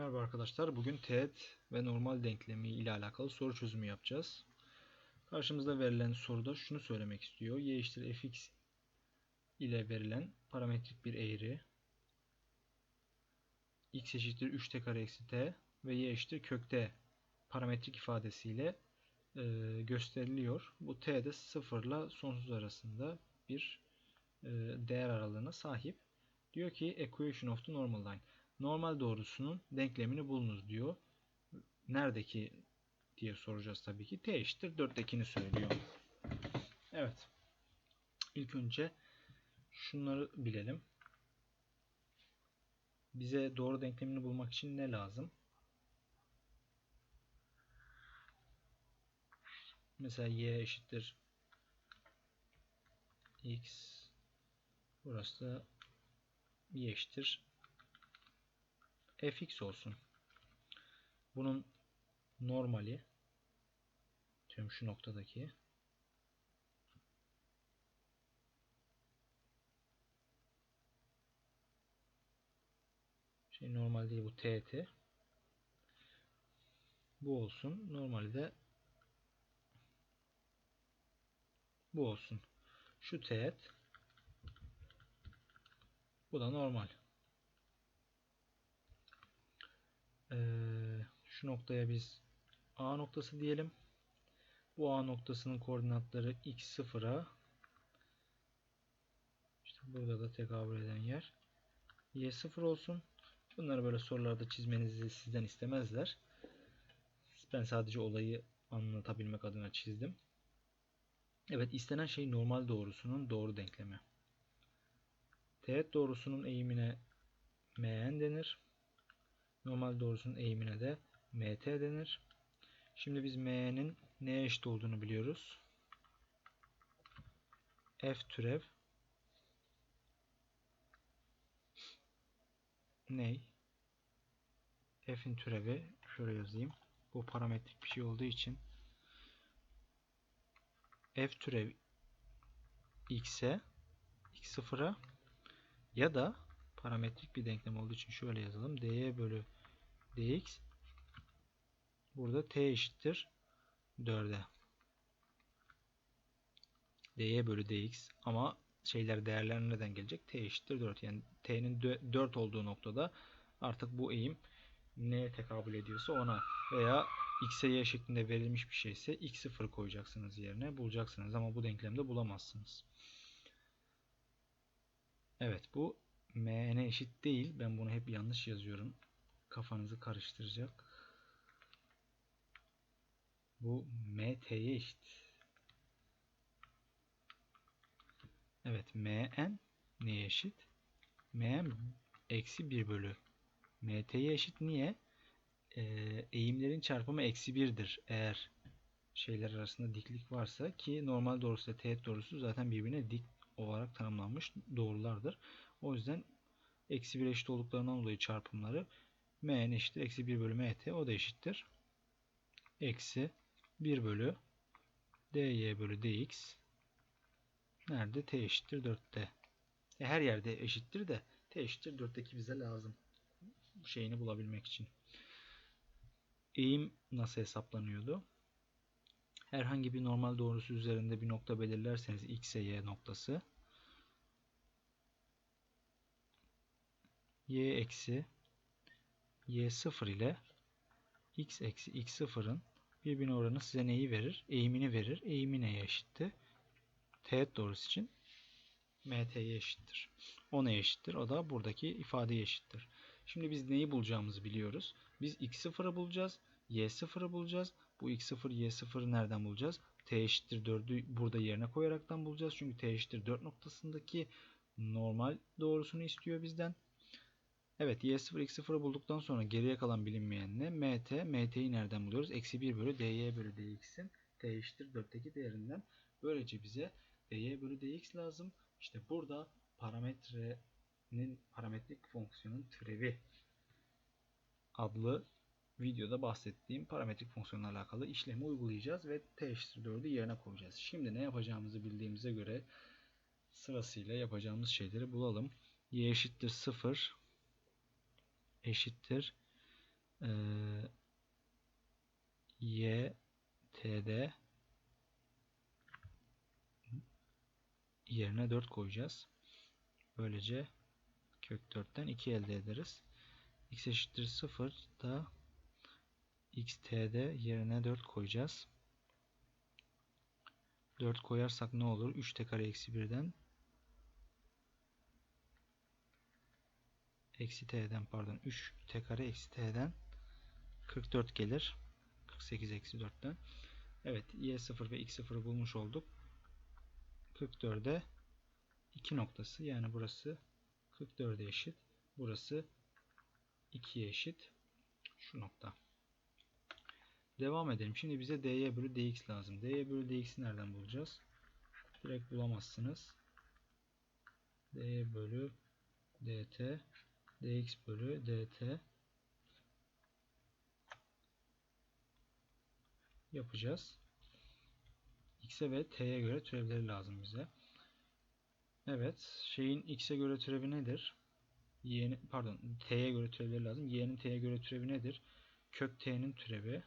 Merhaba arkadaşlar. Bugün teğet ve normal denklemi ile alakalı soru çözümü yapacağız. Karşımızda verilen soruda şunu söylemek istiyor. y eşittir fx ile verilen parametrik bir eğri x eşittir 3t kare eksi t ve y eşittir kök t parametrik ifadesiyle e, gösteriliyor. Bu t de 0 ile sonsuz arasında bir e, değer aralığına sahip. Diyor ki equation of the normal line normal doğrusunun denklemini bulunuz diyor. Neredeki diye soracağız tabii ki. T eşittir 4'tekini söylüyor. Evet. İlk önce şunları bilelim. Bize doğru denklemini bulmak için ne lazım? Mesela y eşittir x burası da y eşittir fx olsun. Bunun normali tüm şu noktadaki şey normal değil bu TT bu olsun. Normali de bu olsun. Şu teğet bu da normal. Ee, şu noktaya biz A noktası diyelim. Bu A noktasının koordinatları x0'a işte burada da tekabül eden yer y0 olsun. Bunları böyle sorularda çizmenizi sizden istemezler. Ben sadece olayı anlatabilmek adına çizdim. Evet istenen şey normal doğrusunun doğru denklemi. Teğet doğrusunun eğimine mn denir. Normal doğrusunun eğimine de mt denir. Şimdi biz m'nin neye eşit olduğunu biliyoruz. f türev ney? f'in türevi şöyle yazayım. Bu parametrik bir şey olduğu için f türev x'e x0'a ya da parametrik bir denklem olduğu için şöyle yazalım. dy bölü dx burada t eşittir 4'e. dy bölü dx ama şeyler değerler neden gelecek? t eşittir 4. Yani t'nin 4 olduğu noktada artık bu eğim neye tekabül ediyorsa ona veya x'e y şeklinde verilmiş bir şeyse x0 koyacaksınız yerine bulacaksınız ama bu denklemde bulamazsınız. Evet bu m'ne eşit değil. Ben bunu hep yanlış yazıyorum. Kafanızı karıştıracak. Bu mt'ye eşit. Evet mn neye eşit? mn eksi 1 bölü mt'ye eşit. Niye? Ee, eğimlerin çarpımı eksi 1'dir. Eğer şeyler arasında diklik varsa ki normal doğrusu ile teğet doğrusu zaten birbirine dik olarak tanımlanmış doğrulardır. O yüzden eksi 1 eşit olduklarından dolayı çarpımları m eşittir eksi 1 bölü mt o da eşittir. Eksi 1 bölü dy bölü dx nerede? t eşittir 4'te. E, her yerde eşittir de t eşittir 4'teki bize lazım. Şeyini bulabilmek için. Eğim nasıl hesaplanıyordu? Herhangi bir normal doğrusu üzerinde bir nokta belirlerseniz x'e y noktası y eksi y0 ile x eksi x0'ın birbirine oranı size neyi verir? Eğimini verir. Eğimi neye eşitti? Teğet doğrusu için mt'ye eşittir. O neye eşittir? O da buradaki ifadeye eşittir. Şimdi biz neyi bulacağımızı biliyoruz. Biz x0'ı bulacağız. y0'ı bulacağız. Bu x0, y0'ı nereden bulacağız? t eşittir 4'ü burada yerine koyaraktan bulacağız. Çünkü t eşittir 4 noktasındaki normal doğrusunu istiyor bizden. Evet y0 x0'ı bulduktan sonra geriye kalan bilinmeyen ne? mt. mt'yi nereden buluyoruz? Eksi 1 bölü dy bölü dx'in t eşittir 4'teki değerinden. Böylece bize dy bölü dx lazım. İşte burada parametrenin parametrik fonksiyonun türevi adlı videoda bahsettiğim parametrik fonksiyonla alakalı işlemi uygulayacağız ve t eşittir 4'ü yerine koyacağız. Şimdi ne yapacağımızı bildiğimize göre sırasıyla yapacağımız şeyleri bulalım. y eşittir 0 eşittir Ee, y t'de yerine 4 koyacağız. Böylece kök 4'ten 2 elde ederiz. x eşittir 0 da xt'de yerine 4 koyacağız. 4 koyarsak ne olur? 3t kare eksi 1'den eksi t'den pardon 3 t kare eksi t'den 44 gelir. 48 eksi 4'ten. Evet y0 ve x0'ı bulmuş olduk. 44'e 2 noktası yani burası 44'e eşit. Burası 2'ye eşit. Şu nokta. Devam edelim. Şimdi bize dy bölü dx lazım. dy bölü dx'i nereden bulacağız? Direkt bulamazsınız. dy bölü dt dx bölü dt yapacağız. x'e ve t'ye göre türevleri lazım bize. Evet, şeyin x'e göre türevi nedir? Y'nin pardon, t'ye göre türevleri lazım. Y'nin t'ye göre türevi nedir? Kök t'nin türevi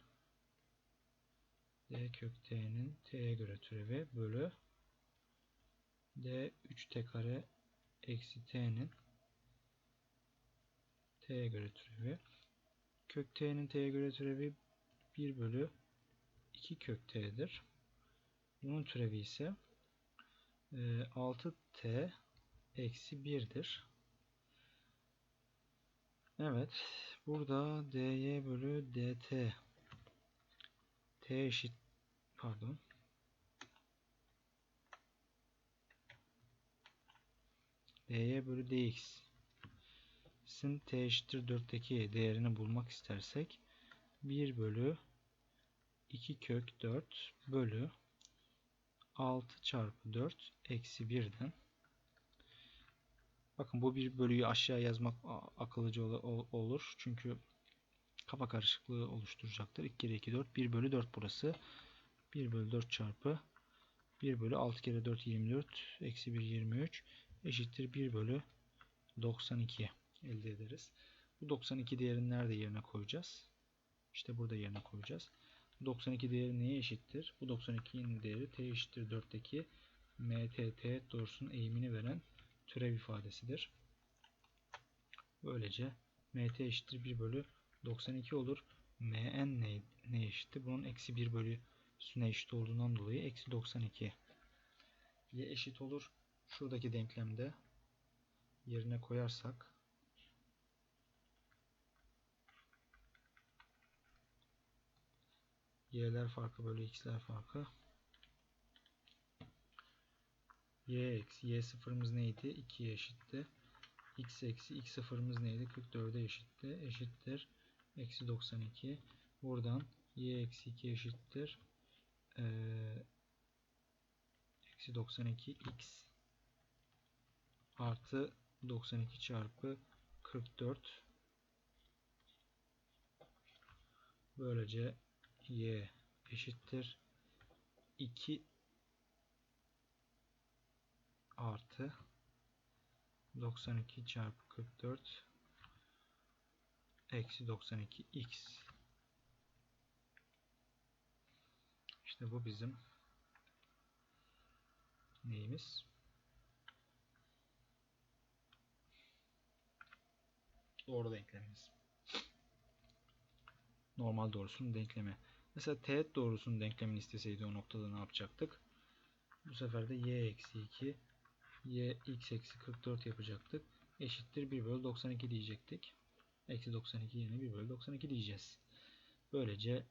d kök t'nin t'ye göre türevi bölü d 3t kare eksi t'nin t'ye göre türevi. Kök t'nin t'ye göre türevi 1 bölü 2 kök t'dir. Bunun türevi ise 6t e, eksi 1'dir. Evet. Burada dy bölü dt t eşit pardon dy bölü dx sin t eşittir 4'teki değerini bulmak istersek 1 bölü 2 kök 4 bölü 6 çarpı 4 eksi 1'den bakın bu bir bölüyü aşağı yazmak akıllıca olur. Çünkü kafa karışıklığı oluşturacaktır. 2 kere 2 4 1 bölü 4 burası. 1 bölü 4 çarpı 1 bölü 6 kere 4 24 eksi 1 23 eşittir 1 bölü 92 elde ederiz. Bu 92 değerini nerede yerine koyacağız? İşte burada yerine koyacağız. 92 değeri neye eşittir? Bu 92'nin değeri t eşittir 4'teki mtt doğrusunun eğimini veren türev ifadesidir. Böylece mt eşittir 1 bölü 92 olur. mn ne, ne eşittir? Bunun eksi 1 bölü üstüne eşit olduğundan dolayı eksi 92 y eşit olur. Şuradaki denklemde yerine koyarsak y'ler farkı bölü x'ler farkı y eksi y sıfırımız neydi? 2'ye eşitti. x eksi x sıfırımız neydi? 44'e eşitti. Eşittir. Eksi 92. Buradan y eksi 2 eşittir. Ee, eksi 92 x artı 92 çarpı 44 böylece y eşittir. 2 artı 92 çarpı 44 eksi 92 x. İşte bu bizim neyimiz? Doğru denklemimiz normal doğrusunun denklemi mesela teğet doğrusunun denklemini isteseydi o noktada ne yapacaktık bu sefer de y eksi 2 y x eksi 44 yapacaktık. Eşittir 1 bölü 92 diyecektik. Eksi 92 yerine 1 bölü 92 diyeceğiz. Böylece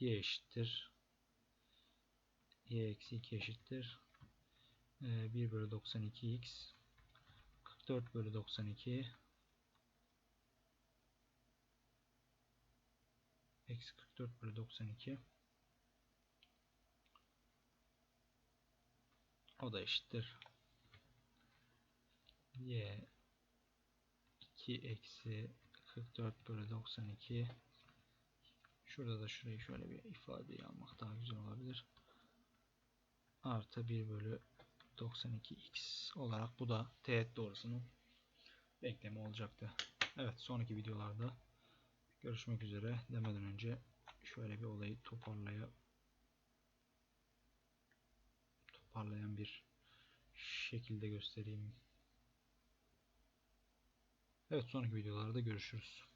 y eşittir. y eksi 2 eşittir. 1 ee, bölü 92 x 44 bölü 92 eksi 44 bölü 92 o da eşittir. Y 2 eksi 44 bölü 92 şurada da şurayı şöyle bir ifadeyi almak daha güzel olabilir. Artı 1 bölü 92x olarak bu da teğet doğrusunun denklemi olacaktı. Evet sonraki videolarda Görüşmek üzere demeden önce şöyle bir olayı toparlaya toparlayan bir şekilde göstereyim. Evet sonraki videolarda görüşürüz.